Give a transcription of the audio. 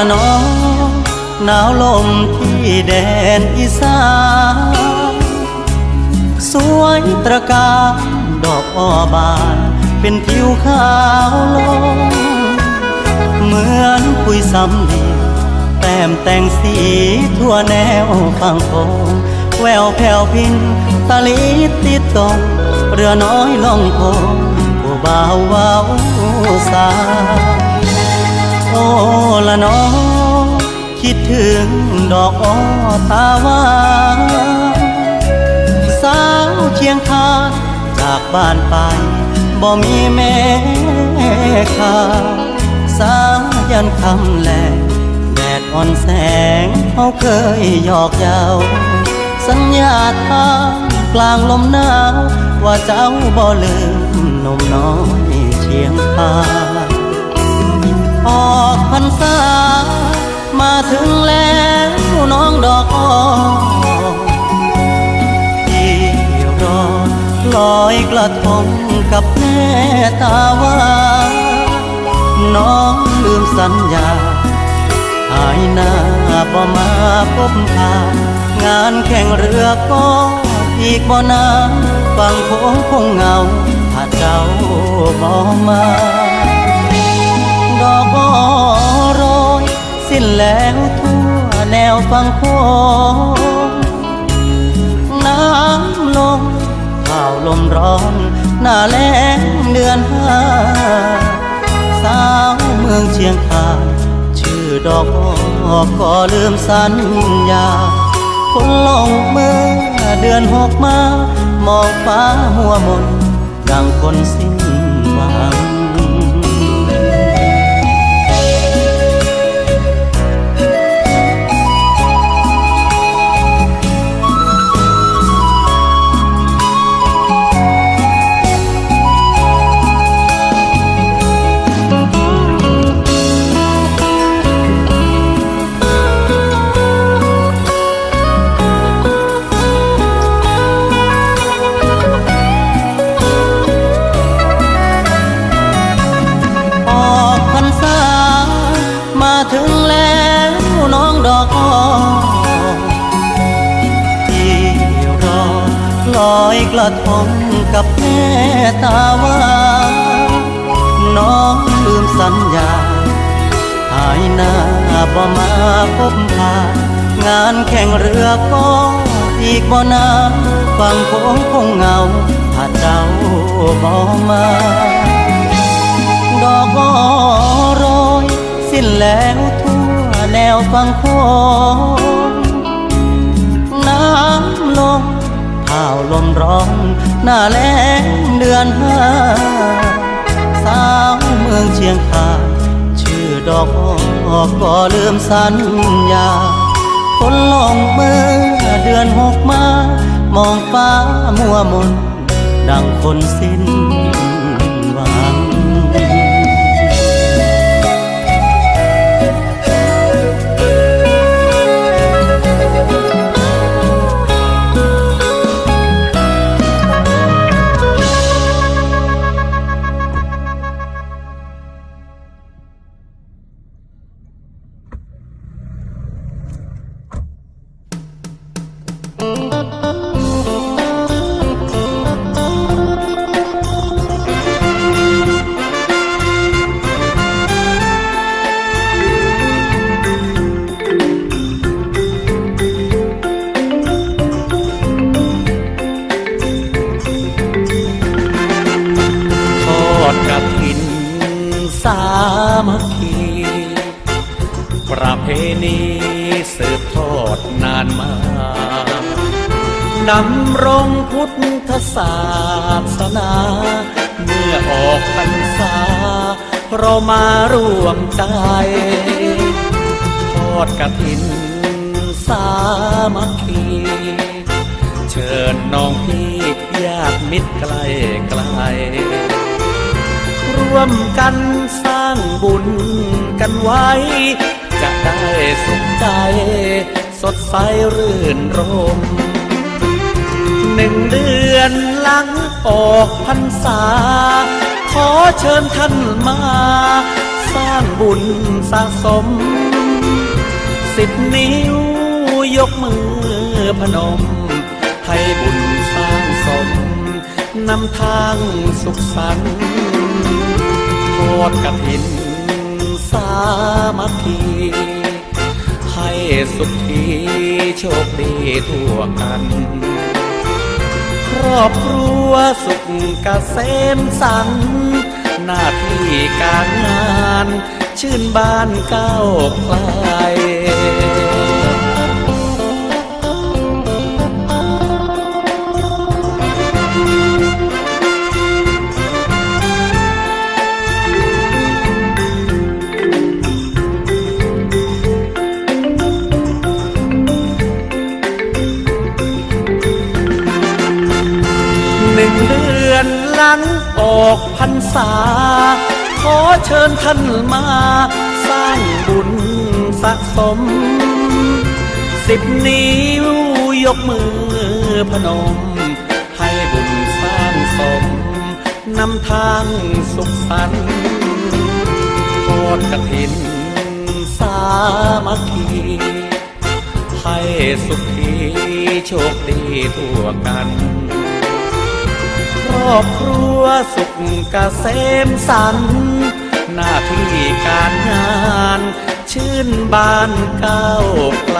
ละนองหนาวลมที่แดนอีสานสวยตระการดอกอ้อบานเป็นผิวขาวลงเหมือนคุยซ้ำดีแต้มแต่งสีทั่วแนวฟังคงแววแผ่วพินตะลิติดตรงเรือน้อยล่องคงผู้บ่าววาวสา ละน้อคิดถึงดอกอ้อตาหวานสาวเคียงคานจากบ้านไปบ่มีแม่ข่าสายันคำแลแดดอ่อนแสงเขาเคยหยอกเย้าสัญญาทางกลางลมหนาวว่าเจ้าบ่ลืมนมน้อยเชียงคาน ออกพรรษา มาถึงแล้วน้องดอกอ้อที่รอลอยกระทงกับแม่ตาว่าน้องลืมสัญญา หายหน้าบ่มาพบทางานแข่งเรือก็อีกบ่นานฟังโค้งคงเหงาถ้าเจ้าบ่มา แล้วทั่วแนวฟังโคงน้ำลงข่าวลมร้อน หน้าแล้งเดือนห้าสาวเมืองเชียงคานชื่อดอกอ้อก็ลืมสัญญาคนลงเมื่อเดือนหกมามองฟ้าหัวมนดังคนสิ้นหวัง ทงกับแม่ตาวาน้องลืมสัญญา หายหน้าบ่มาพบพางานแข่งเรือก็อีกบ่นาฟังคงคงเงาถ้าเจ้าบ่มา ดอกอ้อโรยสิ้นแล้วทั่วแนวฟังโคงน้ำลงาวลมร้อนหน้าแล้งเดือนห้าสาวเมืองเชียงคานชื่อดอกออก็ลืมสัญญาคนลงเมื่อเดือนหกมามองฟ้ามัวมนดังคนสิ้น มัคคีประเพณีสืบทอดนานมานำรงพุทธศาสนา เมื่อออกพรรษา เรามาร่วมใจ ทอดกระถินสามัคคีเชิญน้องพี่ญาติมิตรไกลไกลร่วมกันสางบุญกันไว้ จะได้สุขใจ สดใสรื่นรมหนึ่งเดือนหลังออกพรรษา ขอเชิญท่านมา สร้างบุญสะสม สิบนิ้วยกมือพนม ให้บุญสร้างสมนำทางสุขสันต์ ดกระถินสามัคคีให้สุขทีโชคดีทั่วกัน ครอบครัวสุขเกษมสัน หน้าที่การงาน ชื่นบานก้าวไกล อนหลังออกพรรษา ขอเชิญท่านมา สร้างบุญสะสม สิบนิ้วยกมือพนม ให้บุญสร้างสมนำทางสุขสันต์ทอดกระถิน สามัคคีให้สุขีโชคดีทั่วกัน ครอบครัวสุขเกษมสัน หน้าที่การงาน ชื่นบานก้าวไกล